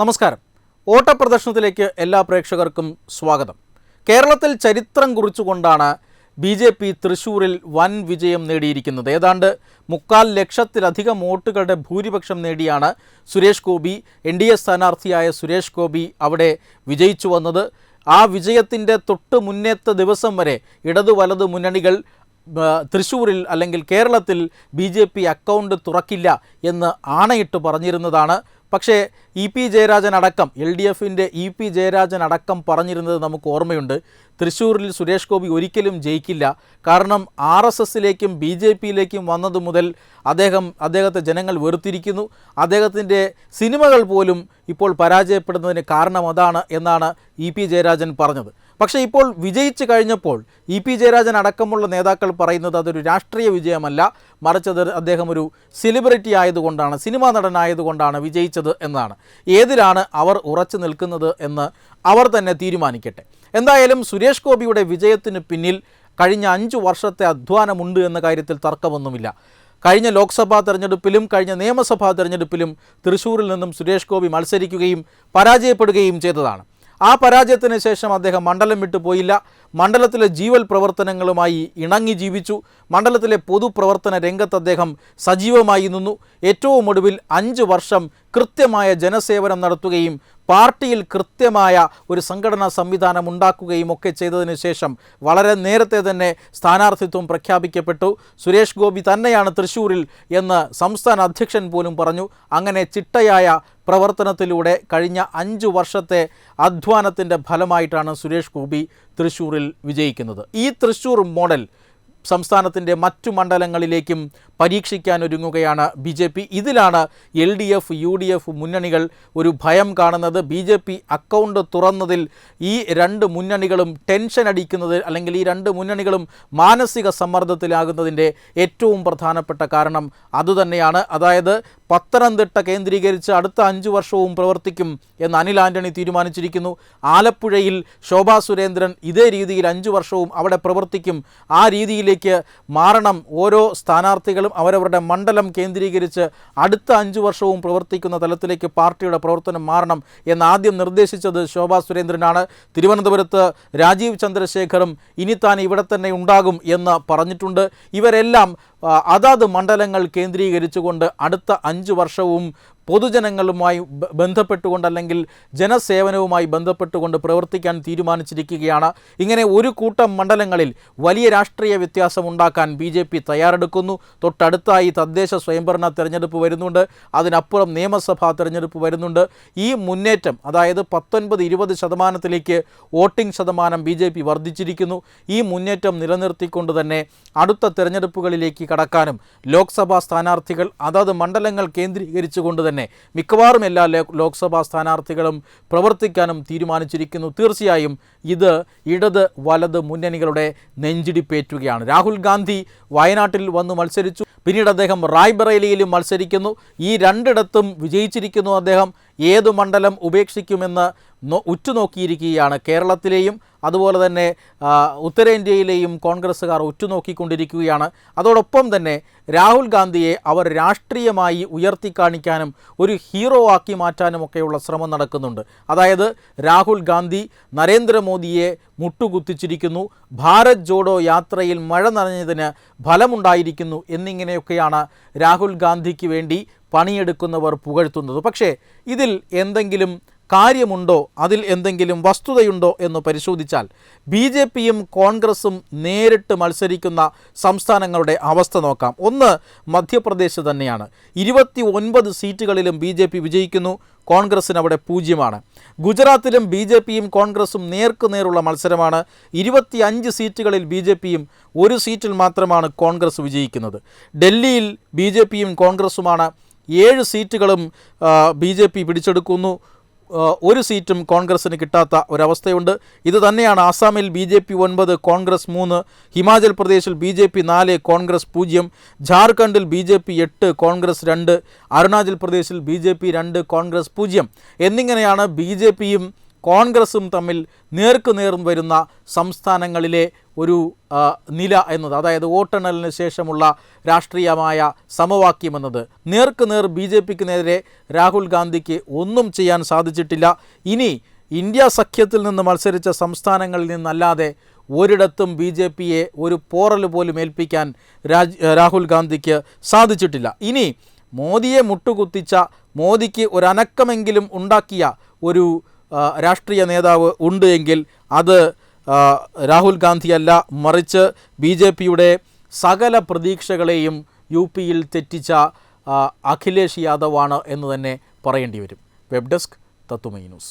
നമസ്കാരം. ഓട്ടപ്രദർശനത്തിലേക്ക് എല്ലാ പ്രേക്ഷകർക്കും സ്വാഗതം. കേരളത്തിൽ ചരിത്രം കുറിച്ചുകൊണ്ടാണ് ബി ജെ പി തൃശ്ശൂരിൽ വൻ വിജയം നേടിയിരിക്കുന്നത്. ഏതാണ്ട് മുക്കാൽ ലക്ഷത്തിലധികം വോട്ടുകളുടെ ഭൂരിപക്ഷം നേടിയാണ് Suresh Gopi. N D A സ്ഥാനാർത്ഥിയായ Suresh Gopi അവിടെ വിജയിച്ചു വന്നത്. ആ വിജയത്തിന്റെ തൊട്ട് മുന്നേത്ത ദിവസം വരെ ഇടതു വലതു മുന്നണികൾ തൃശ്ശൂരിൽ അല്ലെങ്കിൽ കേരളത്തിൽ ബി ജെ പി അക്കൗണ്ട് തുറക്കില്ല എന്ന് ആണയിട്ട് പറഞ്ഞിരുന്നതാണ്. പക്ഷേ ഇ പി ജയരാജൻ അടക്കം എൽ ഡി എഫിന്റെ ഇ പി ജയരാജൻ അടക്കം പറഞ്ഞിരുന്നത് നമുക്ക് ഓർമ്മയുണ്ട്. തൃശ്ശൂരിൽ സുരേഷ് ഗോപി ഒരിക്കലും ജയിക്കില്ല. കാരണം ആർ എസ് എസിലേക്കും ബി ജെ പിയിലേക്കും വന്നത് മുതൽ അദ്ദേഹം അദ്ദേഹത്തെ ജനങ്ങൾ വെറുത്തിരിക്കുന്നു. അദ്ദേഹത്തിന്റെ സിനിമകൾ പോലും ഇപ്പോൾ പരാജയപ്പെടുന്നതിന് കാരണം അതാണ് എന്നാണ് ഇ പി ജയരാജൻ പറഞ്ഞത്. പക്ഷേ ഇപ്പോൾ വിജയിച്ചു കഴിഞ്ഞപ്പോൾ ഇ പി ജയരാജൻ അടക്കമുള്ള നേതാക്കൾ പറയുന്നത് അതൊരു രാഷ്ട്രീയ വിജയമല്ല. മറിച്ചത് അദ്ദേഹം ഒരു സെലിബ്രിറ്റി ആയതുകൊണ്ടാണ് സിനിമാ നടനായതുകൊണ്ടാണ് വിജയിച്ചത് എന്നാണ്. ഏതിലാണ് അവർ ഉറച്ചു നിൽക്കുന്നത് എന്ന് അവർ തന്നെ തീരുമാനിക്കട്ടെ. എന്തായാലും സുരേഷ് ഗോപിയുടെ വിജയത്തിന് പിന്നിൽ കഴിഞ്ഞ അഞ്ചു വർഷത്തെ അധ്വാനമുണ്ട് എന്ന കാര്യത്തിൽ തർക്കമൊന്നുമില്ല. കഴിഞ്ഞ ലോക്സഭാ തെരഞ്ഞെടുപ്പിലും കഴിഞ്ഞ നിയമസഭാ തെരഞ്ഞെടുപ്പിലും തൃശ്ശൂരിൽ നിന്നും സുരേഷ് ഗോപി മത്സരിക്കുകയും പരാജയപ്പെടുകയും ചെയ്തതാണ്. ആ പരാജയത്തിന് ശേഷം അദ്ദേഹം മണ്ഡലം വിട്ടു പോയില്ല. മണ്ഡലത്തിലെ ജീവൽ പ്രവർത്തനങ്ങളുമായി ഇണങ്ങി ജീവിച്ചു. മണ്ഡലത്തിലെ പൊതുപ്രവർത്തന രംഗത്ത് അദ്ദേഹം സജീവമായി നിന്നു. ഏറ്റവും ഒടുവിൽ അഞ്ച് വർഷം കൃത്യമായ ജനസേവനം നടത്തുകയും പാർട്ടിയിൽ കൃത്യമായ ഒരു സംഘടനാ സംവിധാനം ഉണ്ടാക്കുകയും ഒക്കെ ചെയ്തതിന് ശേഷം വളരെ നേരത്തെ തന്നെ സ്ഥാനാർത്ഥിത്വം പ്രഖ്യാപിക്കപ്പെട്ടു. സുരേഷ് ഗോപി തന്നെയാണ് തൃശ്ശൂരിൽ എന്ന് സംസ്ഥാന അധ്യക്ഷൻ പോലും പറഞ്ഞു. അങ്ങനെ ചിട്ടയായ പ്രവർത്തനത്തിലൂടെ കഴിഞ്ഞ അഞ്ചു വർഷത്തെ അധ്വാനത്തിന്റെ ഫലമായിട്ടാണ് സുരേഷ് ഗോപി തൃശ്ശൂരിൽ വിജയിക്കുന്നത്. ഈ തൃശ്ശൂർ മോഡൽ സംസ്ഥാനത്തിന്റെ മറ്റു മണ്ഡലങ്ങളിലേക്കും പരീക്ഷിക്കാനൊരുങ്ങുകയാണ് ബി ജെ പി. ഇതിലാണ് L D F U D F മുന്നണികൾ ഒരു ഭയം കാണുന്നത്. ബി ജെ പി അക്കൗണ്ട് തുറന്നതിൽ ഈ രണ്ട് മുന്നണികളും ടെൻഷൻ അടിക്കുന്നത് അല്ലെങ്കിൽ ഈ രണ്ട് മുന്നണികളും മാനസിക സമ്മർദ്ദത്തിലാകുന്നതിന്റെ ഏറ്റവും പ്രധാനപ്പെട്ട കാരണം അതുതന്നെയാണ്. അതായത് പത്തനംതിട്ട കേന്ദ്രീകരിച്ച് അടുത്ത അഞ്ചു വർഷവും പ്രവർത്തിക്കും എന്ന് അനിൽ ആന്റണി തീരുമാനിച്ചിരിക്കുന്നു. ആലപ്പുഴയിൽ ശോഭാ സുരേന്ദ്രൻ ഇതേ രീതിയിൽ അഞ്ചു വർഷവും അവിടെ പ്രവർത്തിക്കും. ആ രീതിയിലേക്ക് മാറണം. ഓരോ സ്ഥാനാർത്ഥികളും അവരവരുടെ മണ്ഡലം കേന്ദ്രീകരിച്ച് അടുത്ത അഞ്ചു വർഷവും പ്രവർത്തിക്കുന്ന തലത്തിലേക്ക് പാർട്ടിയുടെ പ്രവർത്തനം മാറണം എന്ന് ആദ്യം നിർദ്ദേശിച്ചത് ശോഭാ സുരേന്ദ്രനാണ്. തിരുവനന്തപുരത്ത് രാജീവ് ചന്ദ്രശേഖറും ഇനി താൻ ഇവിടെ തന്നെ ഉണ്ടാകും എന്ന് പറഞ്ഞിട്ടുണ്ട്. ഇവരെല്ലാം അതാത് മണ്ഡലങ്ങൾ കേന്ദ്രീകരിച്ചുകൊണ്ട് അടുത്ത അഞ്ച് വർഷവും പൊതുജനങ്ങളുമായി ബന്ധപ്പെട്ടുകൊണ്ട് അല്ലെങ്കിൽ ജനസേവനവുമായി ബന്ധപ്പെട്ടുകൊണ്ട് പ്രവർത്തിക്കാൻ തീരുമാനിച്ചിരിക്കുകയാണ്. ഇങ്ങനെ ഒരു കൂട്ടം മണ്ഡലങ്ങളിൽ വലിയ രാഷ്ട്രീയ വ്യത്യാസം ഉണ്ടാക്കാൻ ബി ജെ പി തയ്യാറെടുക്കുന്നു. തൊട്ടടുത്തായി തദ്ദേശ സ്വയംഭരണ തെരഞ്ഞെടുപ്പ് വരുന്നുണ്ട്. അതിനപ്പുറം നിയമസഭാ തെരഞ്ഞെടുപ്പ് വരുന്നുണ്ട്. ഈ മുന്നേറ്റം അതായത് പത്തൊൻപത് ഇരുപത് ശതമാനത്തിലേക്ക് വോട്ടിംഗ് ശതമാനം ബി ജെ പി വർദ്ധിച്ചിരിക്കുന്നു. ഈ മുന്നേറ്റം നിലനിർത്തിക്കൊണ്ട് തന്നെ അടുത്ത തെരഞ്ഞെടുപ്പുകളിലേക്ക് കടക്കാനും ലോക്സഭാ സ്ഥാനാർത്ഥികൾ അതത് മണ്ഡലങ്ങൾ കേന്ദ്രീകരിച്ചുകൊണ്ട് തന്നെ. മിക്കവാറും എല്ലാ ലോക്സഭാ സ്ഥാനാർത്ഥികളും പ്രവർത്തിക്കാനും തീരുമാനിച്ചിരിക്കുന്നു. തീർച്ചയായും ഇത് ഇടത് വലത് മുന്നണികളുടെ നെഞ്ചിടിപ്പേറ്റുകയാണ്. രാഹുൽ ഗാന്ധി വയനാട്ടിൽ വന്ന് മത്സരിച്ചു. പിന്നീട് അദ്ദേഹം റായ്ബറേലിയിലും മത്സരിക്കുന്നു. ഈ രണ്ടിടത്തും വിജയിച്ചിരിക്കുന്നു അദ്ദേഹം. ഏത് മണ്ഡലം ഉപേക്ഷിക്കുമെന്ന് ഉറ്റുനോക്കിയിരിക്കുകയാണ്. കേരളത്തിലെയും അതുപോലെ തന്നെ ഉത്തരേന്ത്യയിലെയും കോൺഗ്രസ്സുകാർ ഉറ്റുനോക്കിക്കൊണ്ടിരിക്കുകയാണ്. അതോടൊപ്പം തന്നെ രാഹുൽ ഗാന്ധിയെ അവർ രാഷ്ട്രീയമായി ഉയർത്തിക്കാണിക്കാനും ഒരു ഹീറോ ആക്കി മാറ്റാനുമൊക്കെയുള്ള ശ്രമം നടക്കുന്നുണ്ട്. അതായത് രാഹുൽ ഗാന്ധി നരേന്ദ്രമോദിയെ മുട്ടുകുത്തിച്ചിരിക്കുന്നു. ഭാരത് ജോഡോ യാത്രയിൽ മഴ നനഞ്ഞതിന് ഫലമുണ്ടായിരിക്കുന്നു എന്നിങ്ങനെയൊക്കെയാണ് രാഹുൽ ഗാന്ധിക്ക് വേണ്ടി പണിയെടുക്കുന്നവർ പുകഴ്ത്തുന്നത്. പക്ഷേ ഇതിൽ എന്തെങ്കിലും കാര്യമുണ്ടോ? അതിൽ എന്തെങ്കിലും വസ്തുതയുണ്ടോ എന്ന് പരിശോധിച്ചാൽ ബി ജെ പിയും കോൺഗ്രസും നേരിട്ട് മത്സരിക്കുന്ന സംസ്ഥാനങ്ങളുടെ അവസ്ഥ നോക്കാം. ഒന്ന് മധ്യപ്രദേശ് തന്നെയാണ്. ഇരുപത്തി ഒൻപത് സീറ്റുകളിലും ബി ജെ പി വിജയിക്കുന്നു. കോൺഗ്രസിന് അവിടെ പൂജ്യമാണ്. ഗുജറാത്തിലും ബി ജെ പിയും കോൺഗ്രസും നേർക്കുനേറുള്ള മത്സരമാണ്. ഇരുപത്തി അഞ്ച് സീറ്റുകളിൽ ബി ജെ പിയും ഒരു സീറ്റിൽ മാത്രമാണ് കോൺഗ്രസ് വിജയിക്കുന്നത്. ഡൽഹിയിൽ ബി ജെ പിയും കോൺഗ്രസുമാണ്. ഏഴ് സീറ്റുകളും ബി ജെ പി പിടിച്ചെടുക്കുന്നു. ഒരു സീറ്റും കോൺഗ്രസിന് കിട്ടാത്ത ഒരവസ്ഥയുണ്ട്. ഇത് തന്നെയാണ് ആസാമിൽ ബി ജെ പി ഒൻപത് കോൺഗ്രസ് മൂന്ന് ഹിമാചൽ പ്രദേശിൽ ബി ജെ പി നാല് കോൺഗ്രസ് പൂജ്യം ജാർഖണ്ഡിൽ ബി ജെ പി എട്ട് കോൺഗ്രസ് രണ്ട് അരുണാചൽ പ്രദേശിൽ ബി ജെ പി രണ്ട് കോൺഗ്രസ് പൂജ്യം. എന്നിങ്ങനെയാണ് ബി ജെ പിയും കോൺഗ്രസും തമ്മിൽ നേർക്കുനേർ വരുന്ന സംസ്ഥാനങ്ങളിലെ ഒരു നില എന്നത് അതായത് വോട്ടെണ്ണലിന് ശേഷമുള്ള രാഷ്ട്രീയമായ സമവാക്യം എന്നത്. നേർക്കുനേർ ബി ജെ പിക്ക് നേരെ രാഹുൽ ഗാന്ധിക്ക് ഒന്നും ചെയ്യാൻ സാധിച്ചിട്ടില്ല. ഇനി ഇന്ത്യ സഖ്യത്തിൽ നിന്ന് മത്സരിച്ച സംസ്ഥാനങ്ങളിൽ നിന്നല്ലാതെ ഒരിടത്തും ബി ജെ പിയെ ഒരു പോറൽ പോലും ഏൽപ്പിക്കാൻ രാജ് രാഹുൽ ഗാന്ധിക്ക് സാധിച്ചിട്ടില്ല. ഇനി മോദിയെ മുട്ടുകുത്തിച്ച മോദിക്ക് ഒരനക്കമെങ്കിലും ഉണ്ടാക്കിയ ഒരു രാഷ്ട്രീയ നേതാവ് ഉണ്ട് എങ്കിൽ അത് രാഹുൽ ഗാന്ധിയല്ല. മറിച്ച് ബി ജെ പിയുടെ സകല പ്രതീക്ഷകളെയും യു പിയിൽ തെറ്റിച്ച അഖിലേഷ് യാദവാണ് എന്ന് തന്നെ പറയേണ്ടി വരും. വെബ് ഡെസ്ക് തത്തുമൈ ന്യൂസ്.